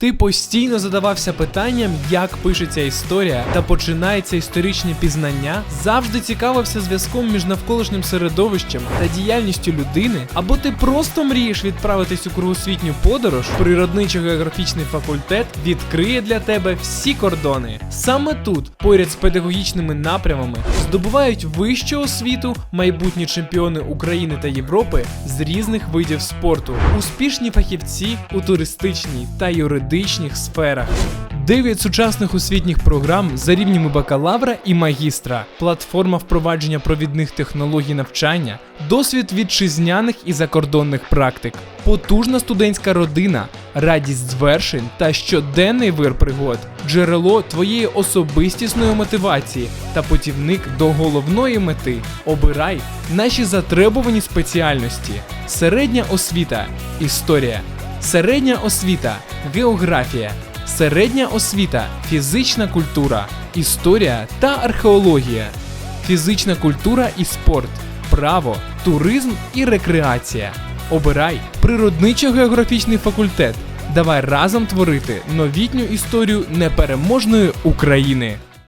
Ти постійно задавався питанням, як пишеться історія та починається історичне пізнання, завжди цікавився зв'язком між навколишнім середовищем та діяльністю людини, або ти просто мрієш відправитись у кругосвітню подорож, природничо-географічний факультет відкриє для тебе всі кордони. Саме тут, поряд з педагогічними напрямами, здобувають вищу освіту майбутні чемпіони України та Європи з різних видів спорту, успішні фахівці у туристичній та юридичних сферах. Дев'ять сучасних освітніх програм за рівнями бакалавра і магістра, платформа впровадження провідних технологій навчання, досвід вітчизняних і закордонних практик, потужна студентська родина, радість звершень та щоденний вир пригод, джерело твоєї особистісної мотивації та путівник до головної мети. Обирай наші затребувані спеціальності: середня освіта, історія, середня освіта, географія. Середня освіта, фізична культура, історія та археологія, фізична культура і спорт, право, туризм і рекреація. Обирай природничо-географічний факультет. Давай разом творити новітню історію непереможної України.